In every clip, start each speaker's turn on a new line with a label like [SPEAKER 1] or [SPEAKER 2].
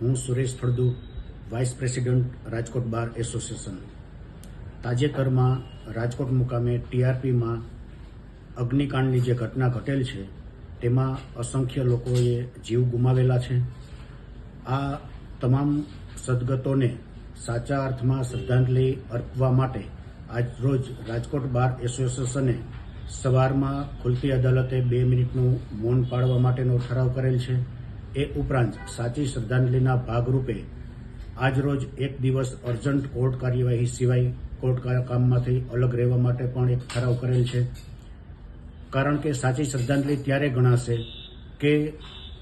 [SPEAKER 1] હું Suresh Phaldu vice president Rajkot bar association તાજેતરમાં રાજકોટ મુકામે ટીઆરપીમાં અગ્નિકાંડની જે ઘટના ઘટેલ છે, તેમાં અસંખ્ય લોકોએ જીવ ગુમાવેલા છે. આ તમામ સદગતોને સાચા અર્થમાં શ્રદ્ધાંજલિ અર્પવા માટે આજરોજ રાજકોટ બાર એસોસિએશને સવારમાં ખુલતી અદાલતે બે મિનિટનું મૌન પાળવા માટેનો ઠરાવ કરેલ છે. એ ઉપરાંત સાચી શ્રદ્ધાંજલિના ભાગરૂપે આજ રોજ એક દિવસ અર્જન્ટ કોર્ટ કાર્યવાહી સિવાય કોર્ટ કામમાંથી અલગ રહેવા માટે પણ એક ઠરાવ કરેલ છે. કારણ કે સાચી શ્રદ્ધાંજલિ ત્યારે ગણાશે કે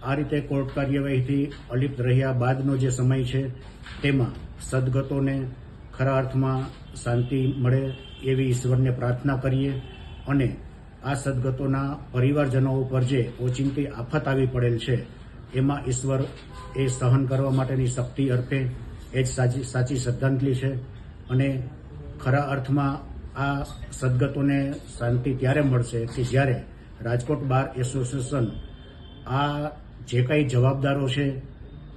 [SPEAKER 1] આ રીતે કોર્ટ કાર્યવાહીથી અલિપ્ત રહ્યા બાદનો જે સમય છે, તેમાં સદગતોને ખરા અર્થમાં શાંતિ મળે એવી ઈશ્વરને પ્રાર્થના કરીએ અને આ સદગતોના પરિવારજનો ઉપર જે ઓચિંતી આફત આવી પડેલ છે એમાં ઈશ્વર એ સહન કરવા માટેની શક્તિ અર્પે, એ જ સાચી સાચી શ્રદ્ધાંજલિ છે. અને ખરા અર્થમાં આ સદગતોને શાંતિ ત્યારે મળશે કે જ્યારે રાજકોટ બાર એસોસિએશન આ જે કંઈ જવાબદારો છે,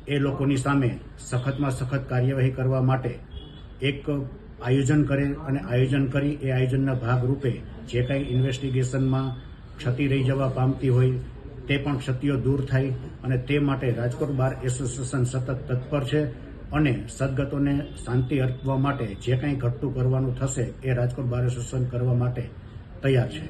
[SPEAKER 1] એ લોકોની સામે સખતમાં સખત કાર્યવાહી કરવા માટે એક આયોજન કરે અને આયોજન કરી, એ આયોજનના ભાગરૂપે જે કાંઈ ઇન્વેસ્ટિગેશનમાં ક્ષતિ રહી જવા પામતી હોય તે પણ ક્ષતિઓ દૂર થાય અને તે માટે રાજકોટ બાર એસોસિએશન સતત તત્પર છે અને સદગતોને શાંતિ અર્પવા માટે જે કંઈ ઘટતું કરવાનું થશે એ રાજકોટ બાર એસોસિએશન કરવા માટે તૈયાર છે.